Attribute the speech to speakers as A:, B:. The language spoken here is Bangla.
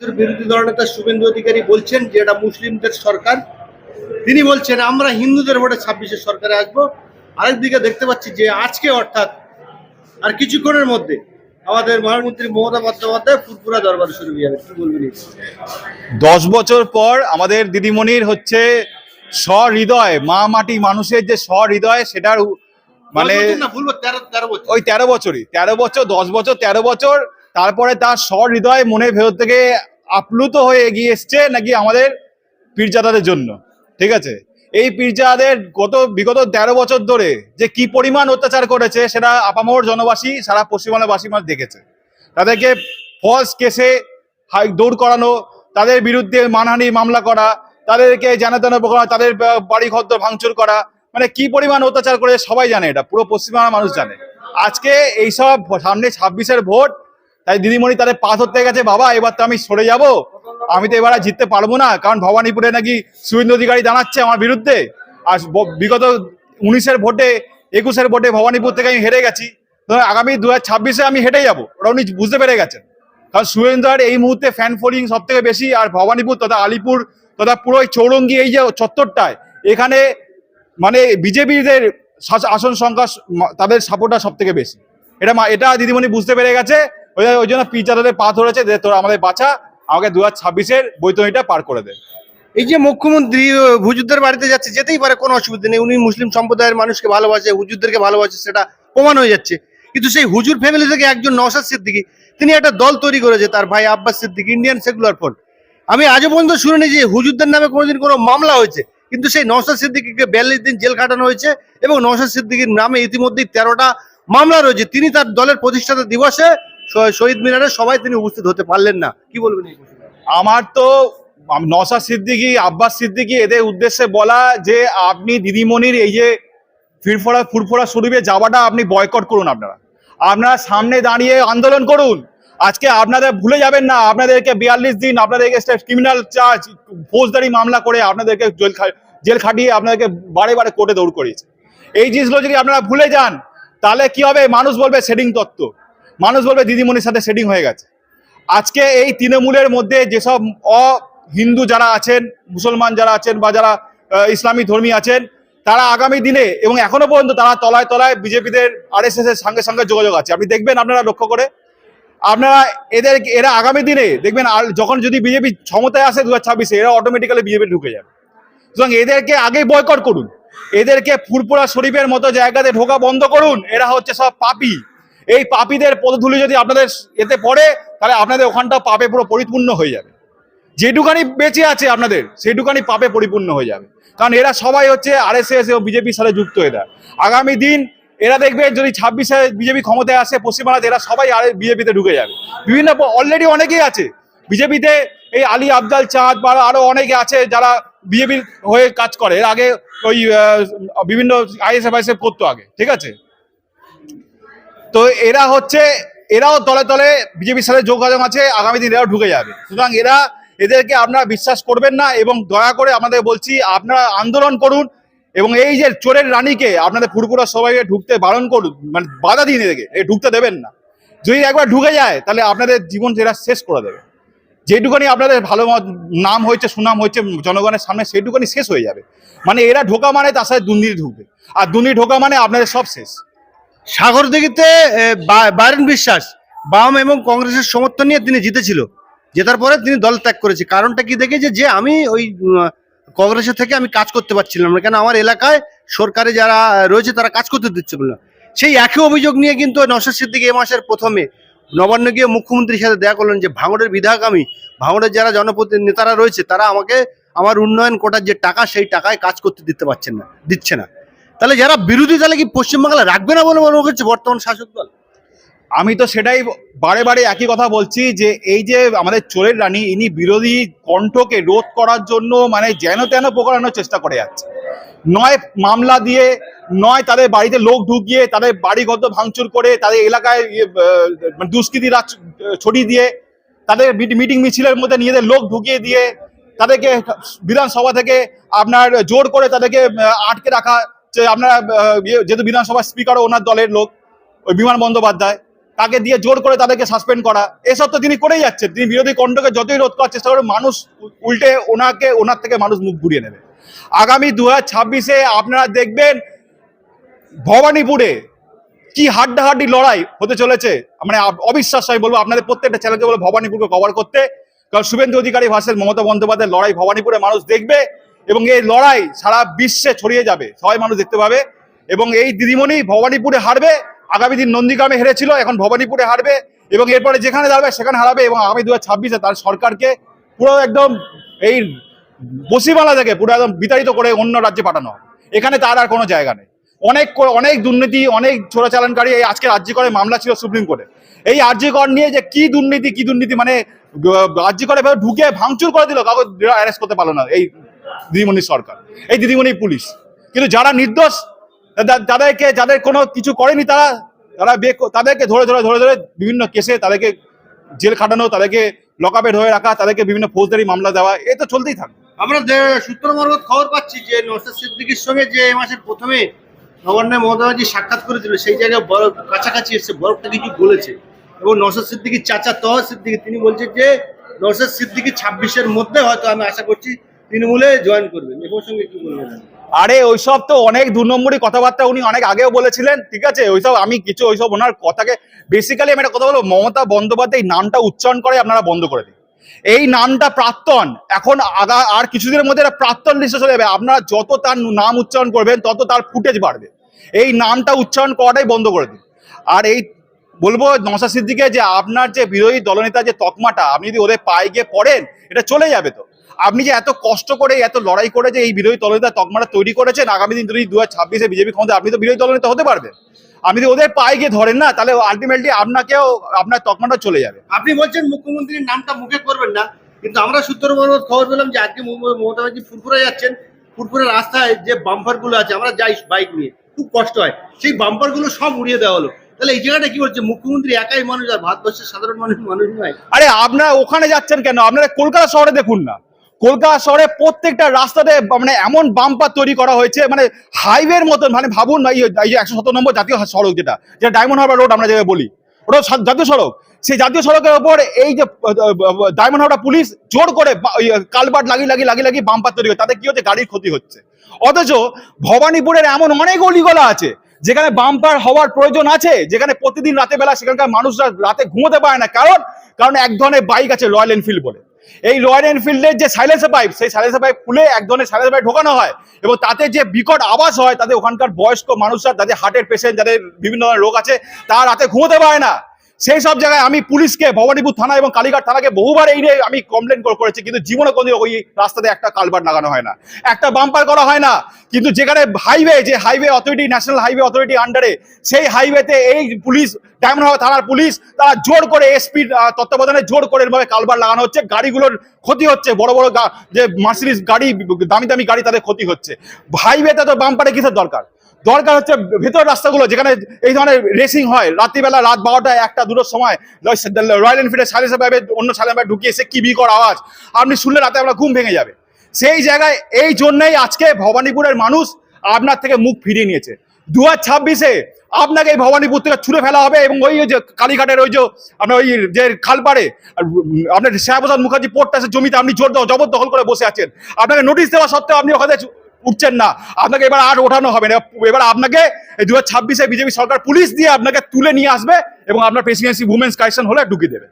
A: বিরোধী দলনেতা শুভেন্দু অধিকারী বলছেন যে এটা মুসলিমদের সরকার। তিনি বলছেন আমরা হিন্দুদের ভোটে ছাব্বিশে সরকারে আসব। আরেকদিকে দেখতে পাচ্ছি যে আজকে অর্থাৎ আর কিছুক্ষণের মধ্যে আমাদের মহামন্ত্রী মমতা বন্দ্যোপাধ্যায় ফুরফুরা দরবার শুরু হয়ে যাবে। কি বলবেন
B: দশ বছর পর আমাদের দিদিমণির হচ্ছে সহৃদয় মা মাটি মানুষের যে সহৃদয় সেটার মানে
A: দশ বছর না ভুলবো তেরো তেরো বছর।
B: ওই তেরো বছরই তেরো বছর দশ বছর তেরো বছর তারপরে তার সহৃদয় মনের ভেতর থেকে আপ্লুত হয়ে এগিয়ে এসছে নাকি আমাদের পীরজাদাদের জন্য? ঠিক আছে? এই পীরজাদাদের গত, বিগত তেরো বছর ধরে যে কি পরিমাণ অত্যাচার করেছে সেটা আপামর জনবাসী, সারা পশ্চিমবাংলাবাসী মানুষ দেখেছে। তাদেরকে ফলস কেসে দৌড় করানো, তাদের বিরুদ্ধে মানহানি মামলা করা, তাদেরকে জানা তেনা করা, তাদের বাড়ি ঘর ভাঙচুর করা মানে কি পরিমাণ অত্যাচার করে সবাই জানে এটা, পুরো পশ্চিমবাংলার মানুষ জানে। আজকে এইসব সামনে ছাব্বিশের ভোট তাই দিদিমণি তাদের পা হতে গেছে, বাবা, এবার তো আমি সরে যাব। আমি তো এবার আর জিততে পারব না, কারণ ভবানীপুরে নাকি শুভেন্দু অধিকারী দাঁড়াচ্ছে আমার বিরুদ্ধে। আর বিগত উনিশের ভোটে, একুশের ভোটে ভবানীপুর থেকে আমি হেরে গেছি। আগামী দু হাজার ছাব্বিশে আমি হেঁটে যাব, ওরা উনি বুঝতে পেরে গেছেন। কারণ শুভেন্দুর এই মুহূর্তে ফ্যান ফলোয়িং সব থেকে বেশি, আর ভবানীপুর তথা আলিপুর তথা পুরো চৌরঙ্গি এই যে চত্বরটায়, এখানে মানে বিজেপিদের আসন সংখ্যা তাদের সাপোর্টটা সব থেকে বেশি। এটা এটা দিদিমণি বুঝতে পেরে গেছে। ওই ওই জন্য পিচারদের পা ধরেছে যে তোরা আমাদের বাঁচা আমাকে দু হাজার ছাব্বিশের পার করে দে।
A: এই যে মুখ্যমন্ত্রী হুজুরদের বাড়িতে যাচ্ছে, যেতেই পারে, কোনো অসুবিধা নেই। উনি মুসলিম সম্প্রদায়ের মানুষকে ভালোবাসে, হুজুরদেরকে ভালোবাসে, সেটা প্রমাণ হয়ে যাচ্ছে। কিন্তু সেই হুজুর ফ্যামিলি থেকে একজন নওশাদ সিদ্দিকি, তিনি একটা দল তৈরি করেছে, তার ভাই Abbas Siddiqui Indian secular front আমি আজও পর্যন্ত শুনিনি যে হুজুরদের নামে কোনোদিন কোনো মামলা হয়েছে, কিন্তু সেই নওশাদ সিদ্দিকিকে বিয়াল্লিশ দিন জেল খাটানো হয়েছে, এবং নওশাদ সিদ্দিকীর নামে ইতিমধ্যেই তেরোটা মামলা রয়েছে। তিনি তার দলের প্রতিষ্ঠাতা দিবসে শহীদ মিনারে সবাই তিনি উপস্থিত হতে পারলেন না। কি বলবেন
B: আমার তো, আম- সিদ্দিকি, আব্বাস সিদ্দিকি এদের উদ্দেশ্যে বলা যে আপনি দিদিমণির এই যে ফিরফোড়া ফুরফোড়া শরীফে যাওয়াটা আপনি বয়কট করুন আপনারা। আপনারা সামনে দাঁড়িয়ে আন্দোলন করুন। আজকে আপনাদের ভুলে যাবেন না, আপনাদেরকে বিয়াল্লিশ দিন আপনাদেরকে ক্রিমিনাল চার্জ, ফৌজদারি মামলা করে আপনাদেরকে জেল জেল খাটিয়ে আপনাদেরকে বারে বারে কোর্টে দৌড় করিয়েছে। এই জিনিসগুলো যদি আপনারা ভুলে যান, তাহলে কি হবে? মানুষ বলবে সেটিং তত্ত্ব। মানুষ বলবে, দিদিমণির সাথে সেটিং হয়ে গেছে। আজকে এই তৃণমূলের মধ্যে যেসব অ হিন্দু যারা আছেন, মুসলমান যারা আছেন বা যারা ইসলামী ধর্মী আছেন, তারা আগামী দিনে এবং এখনও পর্যন্ত তারা তলায় তলায় বিজেপিদের আর এস এর সঙ্গে সঙ্গে যোগাযোগ আছে। আপনি দেখবেন আপনারা লক্ষ্য করে। আপনারা এদের, এরা আগামী দিনে দেখবেন আর যখন যদি বিজেপি ক্ষমতায় আসে দু হাজার এরা অটোমেটিক্যালি বিজেপি ঢুকে যাবে। সুতরাং এদেরকে আগেই বয়কট করুন। এদেরকে ফুরপুরা শরীফের মতো জায়গাতে ঢোকা বন্ধ করুন। এরা হচ্ছে সব পাপি। এই পাপীদের পদধূলি যদি আপনাদের এতে পড়ে, তাহলে আপনাদের ওখানটা পাপে পুরো পরিপূর্ণ হয়ে যাবে। যেটুকানি বেঁচে আছে আপনাদের সেইটুকানি পাপে পরিপূর্ণ হয়ে যাবে। কারণ এরা সবাই হচ্ছে আর এস এস এবং বিজেপির সাথে যুক্ত এরা। আগামী দিন এরা দেখবে যদি ছাব্বিশে বিজেপি ক্ষমতায় আসে, পশ্চিমবাংলাতে এরা সবাই আর বিজেপিতে ঢুকে যাবে। বিভিন্ন অলরেডি অনেকেই আছে। বিজেপিতে এই আলী আবদাল চাঁদ বা আরও অনেকে আছে যারা বিজেপির হয়ে কাজ করে। এর আগে ওই বিভিন্ন আইএসএফ আইএসএফ করতো আগে, ঠিক আছে? তো এরা হচ্ছে, এরাও তলে তলে বিজেপির সাথে যোগাযোগ আছে, আগামী দিন এরাও ঢুকে যাবে। সুতরাং এরা এদেরকে আপনারা বিশ্বাস করবেন না এবং দয়া করে আমাদের বলছি, আপনারা আন্দোলন করুন এবং এই যে চোরের রানীকে আপনাদের ফুরপুরা সবাইকে ঢুকতে বারণ করুন মানে বাধা দিন এদেরকে, এ ঢুকতে দেবেন না। যদি একবার ঢুকে যায়, তাহলে আপনাদের জীবন এরা শেষ করে দেবে। যেটুকানি আপনাদের ভালো নাম হয়েছে, সুনাম হয়েছে, জনগণের সামনে সেইটুকানি শেষ হয়ে যাবে। মানে এরা ঢোকা মানে তার সাথে দুর্নীতি ঢুকবে। আর দুর্নীতি ঢোকা মানে আপনাদের সব শেষ।
A: সাগরদিঘিতে এ, বা- বাইরেন বিশ্বাস বাম এবং কংগ্রেসের সমর্থন নিয়ে তিনি জিতেছিল জেতার পরে তিনি দল ত্যাগ করেছে। কারণটা কি দেখেছে যে আমি ওই কংগ্রেসের থেকে আমি কাজ করতে পারছিলাম না কেন আমার এলাকায় সরকারে যারা রয়েছে তারা কাজ করতে দিচ্ছে না সেই একই অভিযোগ নিয়ে কিন্তু নশর সিদ্দিক এ মাসের প্রথমে নবান্ন গিয়ে মুখ্যমন্ত্রীর সাথে দেখা করলেন যে ভাঙড়ের বিধায়ক আমি ভাঙড়ের যারা জনপ্রতি নেতারা রয়েছে তারা আমাকে আমার উন্নয়ন কোটার যে টাকা সেই টাকায় কাজ করতে দিতে পারছেন না দিচ্ছে না। তাহলে যারা বিরোধী তাহলে কি পশ্চিমবাংলা রাখবে না বলে মনে করছে বর্তমান শাসক দল?
B: আমি তো সেটাই বারে বারে একই কথা বলছি যে এই যে আমাদের চোরের রানী ইনি বিরোধী কণ্ঠকে রোধ করার জন্য মানে যেন তেন প্রকারানোর চেষ্টা করে যাচ্ছে। নয় মামলা দিয়ে নয় তাদের বাড়িতে লোক ঢুকিয়ে তাদের বাড়ি গত ভাঙচুর করে তাদের এলাকায় ইয়ে, মানে দুষ্কৃতি রাজ ছড়িয়ে দিয়ে তাদের মিটিং মিছিলের মধ্যে নিজেদের লোক ঢুকিয়ে দিয়ে তাদেরকে বিধানসভা থেকে আপনার জোর করে তাদেরকে আটকে রাখা আপনারা ইয়ে, যেহেতু বিধানসভার স্পিকারও ওনার দলের লোক ওই বিমান বন্দ্যোপাধ্যায় তাকে দিয়ে জোর করে তাদেরকে সাসপেন্ড করা এসব তো তিনি করেই যাচ্ছেন। তিনি বিরোধী কণ্ঠকে যতই রোধ করার চেষ্টা করবেন মানুষ উল্টে ওনাকে ওনার থেকে মানুষ মুখ ঘুরিয়ে নেবে। আগামী দু ছাব্বিশে আপনারা দেখবেন ভবানীপুরে কি হাড্ডাহাড্ডি লড়াই হতে চলেছে। মানে অবিশ্বাস্য আমি বলব আপনাদের প্রত্যেকটা চ্যানেলকে বলব ভবানীপুরকে কভার করতে। কারণ শুভেন্দু অধিকারী ভার্সেস মমতা বন্দ্যোপাধ্যায়ের লড়াই ভবানীপুরে মানুষ দেখবে। এবং এই লড়াই সারা বিশ্বে ছড়িয়ে যাবে। সবাই মানুষ দেখতে পাবে। এবং এই দিদিমণি ভবানীপুরে হারবে। আগামী দিন নন্দীগ্রামে হেরেছিল, এখন ভবানীপুরে হারবে এবং এরপরে যেখানে দাঁড়াবে সেখানে হারাবে এবং আগামী দু হাজার তার সরকারকে পুরো একদম এই বসিমালা থেকে পুরো একদম বিতাড়িত করে অন্য রাজ্যে পাঠানো। হবে এখানে তার আর কোনো জায়গা নেই। অনেক অনেক দুর্নীতি, অনেক চোরাচালানকারী এই আজকে রাজ্য করে মামলা ছিল সুপ্রিম কোর্টে। এই আর্যিকর নিয়ে যে কি দুর্নীতি কি দুর্নীতি মানে রাজ্য করে ঢুকে ভাঙচুর করে দিল, কাউকে অ্যারেস্ট করতে পারল না। এই দিদিমণির সরকার। এই দিদিমণি পুলিশ। কিন্তু যারা নির্দোষ তাদের- তাদেরকে, যাদের কোনো কিছু করেনি তারা তারা বে- তাদেরকে ধরে ধরে ধরে ধরে বিভিন্ন কেসে তাদেরকে জেল খাটানো, তাদেরকে লকআপে ধরে রাখা, তাদেরকে বিভিন্ন ফৌজদারি মামলা দেওয়া, এ তো চলতেই থাকবে
A: আমরা সূত্র মারফত খবর পাচ্ছি যে নওশাদ সিদ্দিকীর সঙ্গে যে এই মাসের প্রথমে গভর্নর মমতা সাক্ষাৎ করেছিল, সেই জায়গায় বরফ কাছাকাছি এসে বরফটা কিছু বলেছে এবং নওশাদ সিদ্দিকীর চাচা তহ সিদ্দিকি, তিনি বলছেন যে নওশাদ সিদ্দিকী ছাব্বিশের মধ্যে হয়তো আমি আশা করছি তৃণমূলে জয়েন করবেন। কি বলবেন?
B: আরে, ওইসব তো অনেক দু নম্বরই কথাবার্তা উনি অনেক আগেও বলেছিলেন, ঠিক আছে? ওইসব আমি কিছু ওইসব ওনার কথাকে বেসিক্যালি আমি একটা কথা বলব, মমতা বন্দ্যোপাধ্যায় এই নামটা উচ্চারণ করে আপনারা বন্ধ করে দিন। এই নামটা প্রাক্তন, এখন আগা, আর কিছুদিনের মধ্যে এটা প্রাক্তন লিস্টে চলে যাবে। আপনারা যত তার নাম উচ্চারণ করবেন, তত তার ফুটেজ বাড়বে। এই নামটা উচ্চারণ করাটাই বন্ধ করে দিন। আর এই বলব নশা সিদ্দিকে যে আপনার যে বিরোধী দলনেতা যে তকমাটা, আপনি যদি ওদের পায়ে গিয়ে পড়েন, এটা চলে যাবে তো। আপনি যে এত কষ্ট করে এত লড়াই করে যে এই বিরোধী দলনেতা তকমাটা তৈরি করেছেন আগামী দিন যদি দু হাজার ছাব্বিশে বিজেপি ক্ষমতা আপনি তো বিরোধী দলনেতা হতে পারবেন। আপনি যদি ওদের পায়ে গিয়ে ধরেন না তাহলে আলটিমেটলি আপনাকেও আপনার তকমাটা চলে যাবে।
A: আপনি বলছেন মুখ্যমন্ত্রীর নামটা মুখে করবেন না কিন্তু আমরা সূত্র মারফত খবর পেলাম যে আজকে মম- মমতা ব্যানার্জি ফুরফুরে যাচ্ছেন। ফুরফুরে রাস্তায় যে বাম্পারগুলো আছে আমরা যাই বাইক নিয়ে খুব কষ্ট হয়। সেই বাম্পারগুলো সব উড়িয়ে দেওয়া হলো। তাহলে এই জায়গাটা কি হচ্ছে মুখ্যমন্ত্রী একাই মানুষ আর ভারতবর্ষের সাধারণ মানুষ মানুষ নয়?
B: আরে আপনারা ওখানে যাচ্ছেন কেন? আপনারা কলকাতা শহরে দেখুন না। কলকাতা শহরে প্রত্যেকটা রাস্তাতে মানে এমন বাম্পার তৈরি করা হয়েছে মানে হাইওয়ের মতন মানে ভাবুন এই যে একশো সত্তর নম্বর জাতীয় সড়ক যেটা যেটা ডায়মন্ড হারবার রোড আমরা যেভাবে বলি, ওটা জাতীয় সড়ক। সেই জাতীয় সড়কের ওপর এই যে ডায়মন্ড হারবার পুলিশ জোর করে কালবাট লাগিয়ে লাগিয়ে লাগিয়ে লাগিয়ে বাম্পার তৈরি করে, তাতে কি হচ্ছে? গাড়ির ক্ষতি হচ্ছে। অথচ ভবানীপুরের এমন অনেক অলিগলা আছে, যেখানে বাম্পার হওয়ার প্রয়োজন আছে, যেখানে প্রতিদিন রাতে বেলা সেখানকার মানুষরা রাতে ঘুমোতে পারে না। কারণ কারণ এক ধরনের বাইক আছে রয়্যাল এনফিল্ড বলে। এই রয়্যাল এনফিল্ডের যে সাইলেন্সার পাইপ সেই সাইলেন্সার পাইপ খুলে এক ধরনের সাইলেন্সার পাইপ ঢোকানো হয় এবং তাতে যে বিকট আওয়াজ হয় তাদের ওখানকার বয়স্ক মানুষরা যাদের হার্টের পেশেন্ট যাদের বিভিন্ন ধরনের রোগ আছে, তারা রাতে ঘুমোতে পারে না। সেই সব জায়গায় আমি পুলিশকে, ভবানীপুর থানা এবং কালীঘাট থানাকে বহুবার এই নিয়ে আমি কমপ্লেন করেছি, কিন্তু জীবনে কোনো ওই রাস্তাতে একটা কালভার্ট লাগানো হয় না। একটা বাম্পার করা হয় না, কিন্তু যেখানে হাইওয়ে যে highway authority national highway authority আন্ডারে সেই হাইওয়েতে এই পুলিশ, ডায়মন্ড থানার পুলিশ, তারা জোর করে এসপি তত্ত্বাবধানে জোর করে এরভাবে কালভার্ট লাগানো হচ্ছে। গাড়িগুলোর ক্ষতি হচ্ছে, বড় বড় যে মার্সিডিজ গাড়ি, দামি দামি গাড়ি তাদের ক্ষতি হচ্ছে। হাইওয়েতে তো বাম্পারে কিসের দরকার? দরকার হচ্ছে ভেতর রাস্তাগুলো যেখানে এই ধরনের রেসিং হয়। রাত্রিবেলা রাত বারোটা, একটা, দুটোর সময় রয়্যাল এনফিল্ডের সাইলেন্সার পাইপে অন্য পাইপ ঢুকিয়ে এসে কি বিকর আওয়াজ। আপনি শুনলে রাতে আপনার ঘুম ভেঙে যাবে। সেই জায়গায় এই জন্যই আজকে ভবানীপুরের মানুষ আপনার থেকে মুখ ফিরিয়ে নিয়েছে। দু ছাব্বিশে আপনাকে এই ভবানীপুর থেকে ছুড়ে ফেলা হবে এবং ওই যে কালীঘাটের ওই যে আপনার ওই যে খালপাড়ে আপনার শ্যামপ্রসাদ মুখার্জি পোর্টটা জমিতে আপনি জোর জবরদখল করে বসে আছেন। আপনাকে নোটিশ দেওয়া সত্ত্বেও আপনি ওখানে উঠছেন না। আপনাকে এবার আর ওঠানো হবে না। এবার আপনাকে দু হাজার ছাব্বিশে বিজেপি সরকার পুলিশ দিয়ে আপনাকে তুলে নিয়ে আসবে এবং আপনার প্রেসিডেন্সি উমেন্স কারেকশন হলে ঢুকিয়ে দেবে।